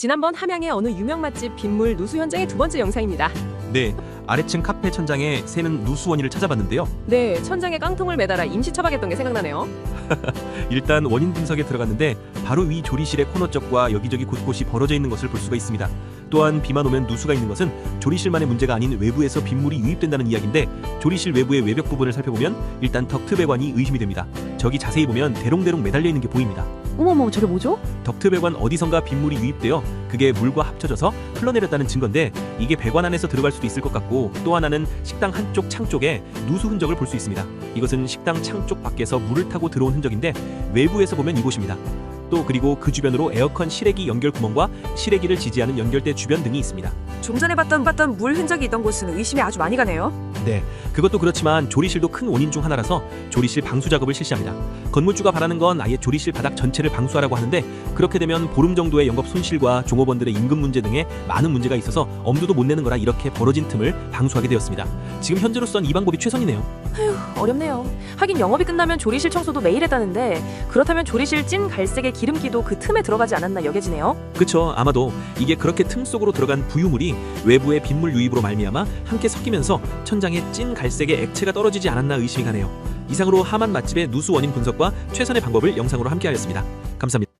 지난번 함양의 어느 유명 맛집 빗물 누수 현장의 두 번째 영상입니다. 네, 아래층 카페 천장에 새는 누수 원인을 찾아봤는데요. 네, 천장에 깡통을 매달아 임시 처박했던 게 생각나네요. 일단 원인 분석에 들어갔는데 바로 위 조리실의 코너 쪽과 여기저기 곳곳이 벌어져 있는 것을 볼 수가 있습니다. 또한 비만 오면 누수가 있는 것은 조리실만의 문제가 아닌 외부에서 빗물이 유입된다는 이야기인데 조리실 외부의 외벽 부분을 살펴보면 일단 덕트 배관이 의심이 됩니다. 저기 자세히 보면 대롱대롱 매달려 있는 게 보입니다. 어머머, 저게 뭐죠? 덕트 배관 어디선가 빗물이 유입되어 그게 물과 합쳐져서 흘러내렸다는 증거인데 이게 배관 안에서 들어갈 수도 있을 것 같고 또 하나는 식당 한쪽 창 쪽에 누수 흔적을 볼 수 있습니다. 이것은 식당 창 쪽 밖에서 물을 타고 들어온 흔적인데 외부에서 보면 이곳입니다. 또 그리고 그 주변으로 에어컨 실외기 연결 구멍과 실외기를 지지하는 연결대 주변 등이 있습니다. 좀 전에 봤던 봤던 물 흔적이 있던 곳은 의심이 아주 많이 가네요. 네, 그것도 그렇지만 조리실도 큰 원인 중 하나라서 조리실 방수 작업을 실시합니다. 건물주가 바라는 건 아예 조리실 바닥 전체를 방수하라고 하는데 그렇게 되면 보름 정도의 영업 손실과 종업원들의 임금 문제 등의 많은 문제가 있어서 엄두도 못 내는 거라 이렇게 벌어진 틈을 방수하게 되었습니다. 지금 현재로선 이 방법이 최선이네요. 어렵네요. 하긴 영업이 끝나면 조리실 청소도 매일 했다는데 그렇다면 조리실 찐 갈색의 기름기도 그 틈에 들어가지 않았나 여겨지네요. 그쵸 아마도 이게 그렇게 틈 속으로 들어간 부유물이 외부의 빗물 유입으로 말미암아 함께 섞이면서 천장에 찐 갈색의 액체가 떨어지지 않았나 의심이 가네요. 이상으로 하만 맛집의 누수 원인 분석과 최선의 방법을 영상으로 함께하였습니다. 감사합니다.